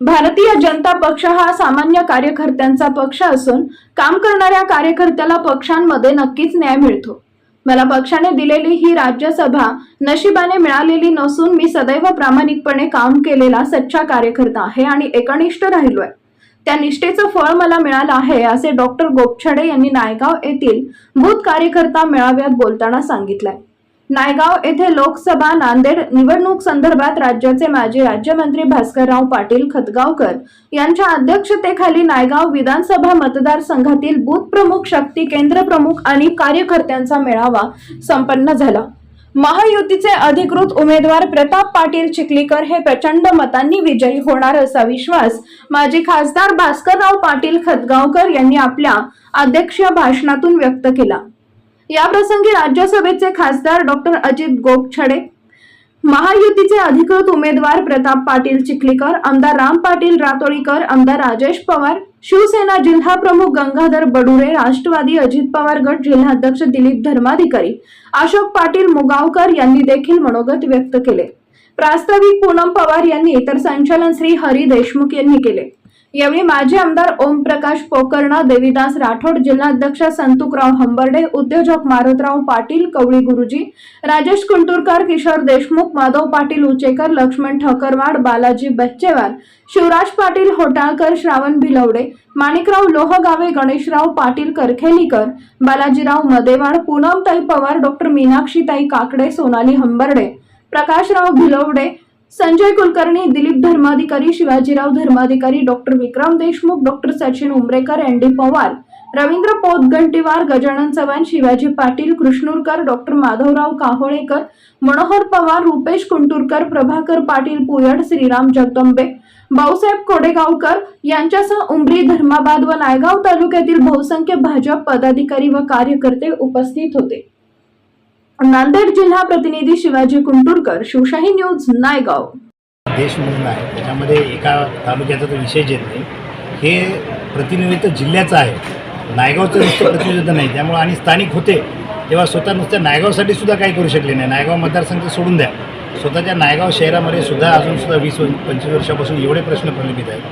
भारतीय जनता पक्ष हा सामान्य कार्यकर्त्यांचा पक्ष असून काम करणाऱ्या कार्यकर्त्याला पक्षांमध्ये नक्कीच न्याय मिळतो. मला पक्षाने दिलेली ही राज्यसभा नशिबाने मिळालेली नसून मी सदैव प्रामाणिकपणे काम केलेला सच्चा कार्यकर्ता आहे आणि एकनिष्ठ राहिलोय. त्या निष्ठेचं फळ मला मिळालं आहे असे डॉक्टर गोपछडे यांनी नायगाव येथील बूथ कार्यकर्ता मेळाव्यात बोलताना सांगितलंय. नायगाव येथे लोकसभा नांदेड निवडणूक संदर्भात राज्याचे माजी राज्यमंत्री भास्करराव पाटील खतगावकर यांच्या अध्यक्षतेखाली नायगाव विधानसभा मतदारसंघातील बूथ प्रमुख शक्ती केंद्र प्रमुख आणि कार्यकर्त्यांचा मेळावा संपन्न झाला. महायुतीचे अधिकृत उमेदवार प्रताप पाटील चिखलीकर हे प्रचंड मतांनी विजयी होणार असा विश्वास माजी खासदार भास्करराव पाटील खतगावकर यांनी आपल्या अध्यक्षीय भाषणातून व्यक्त केला. याप्रसंगी राज्यसभेचे खासदार डॉक्टर अजित गोपछडे महायुतीचे अधिकृत उमेदवार प्रताप पाटील चिखलीकर आमदार राम पाटील रातोळीकर आमदार राजेश पवार शिवसेना जिल्हा प्रमुख गंगाधर बडुरे राष्ट्रवादी अजित पवार गट जिल्हाध्यक्ष दिलीप धर्माधिकारी अशोक पाटील मुगावकर यांनी देखील मनोगत व्यक्त केले. प्रास्ताविक पूनम पवार यांनी तर संचालन श्री हरी देशमुख यांनी केले. यावेळी माजी आमदार ओमप्रकाश पोकर्ण देविदास राठोड जिल्हाध्यक्ष संतुकराव हंबर्डे उद्योजक Marutrao Patil Kawali Guruji Rajesh Kunturkar Kishor Deshmukh Madhav Patil Uchekar Laxman Thakarwad Balaji Bachchewar Shivraj Patil Hotalkar Shravan Bhilwade Manikrao Lohgave Ganeshrao Patil Karkhelikar Balajirao Madewad Poonamtai Pawar doctor Meenakshitai Kakade Sonali Hambarde Prakashrao Bhilwade Sanjay Kulkarni Dilip Dharmadhikari Shivajirao Dharmadhikari doctor Vikram Deshmukh doctor Sachin Umrekar N D Pawar Ravindra Potgantiwar Gajanan Chavan Shivaji Patil Krishnurkar doctor Madhavrao Kaholekar Manohar Pawar Rupesh Kunturkar Prabhakar Patil Puyad Shriram Jagdambe Bhausaheb Kodegaonkar यांच्यासह उमरी धर्माबाद व नायगाव तालुक्यातील बहुसंख्य भाजप पदाधिकारी व कार्यकर्ते उपस्थित होते. नांदेड जिल्हा प्रतिनिधी शिवाजी कुंटुरकर शिवशाही न्यूज नायगाव. देश म्हणून आहे. त्याच्यामध्ये एका तालुक्याचा तो विषय येत नाही. हे प्रतिनिधित्व जिल्ह्याचं आहे. नायगावचं नुसतं प्रतिनिधित्व नाही. त्यामुळे आणि स्थानिक होते तेव्हा स्वतः नुसत्या नायगावसाठी सुद्धा काही करू शकले नाही. नायगाव मतदारसंघ सोडून द्या. स्वतःच्या नायगाव शहरामध्ये सुद्धा अजून सुद्धा वीस पंचवीस वर्षापासून एवढे प्रश्न प्रलंबित आहेत.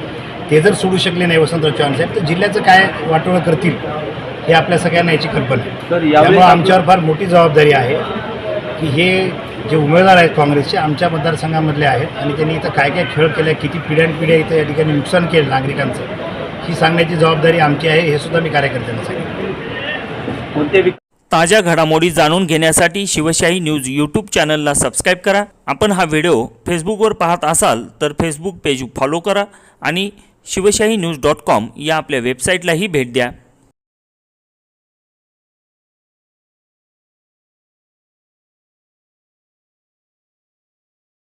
ते जर सोडू शकले नाही वसंतराव चव्हाण साहेब तर जिल्ह्याचं काय वाटोळं करतील? हे आपल्या सगळ्यांना याची कल्पना आहे त्यामुळं आमच्यावर फार मोठी जबाबदारी आहे की हे जे उमेदवार आहेत काँग्रेसचे आमच्या मतदारसंघामधले आहेत आणि त्यांनी इथं काय काय खेळ केले किती पिढ्यानपिढ्या इथं या ठिकाणी नुकसान केलं नागरिकांचं ही सांगण्याची जबाबदारी आमची आहे हे सुद्धा मी कार्यकर्त्यांना सांगितलं ताज्या घडामोडी जाणून घेण्यासाठी शिवशाही न्यूज यूट्यूब चॅनलला सबस्क्राईब करा. आपण हा व्हिडिओ फेसबुकवर पाहत असाल तर फेसबुक पेज फॉलो करा आणि शिवशाही न्यूज डॉट कॉम या आपल्या वेबसाईटलाही भेट द्या.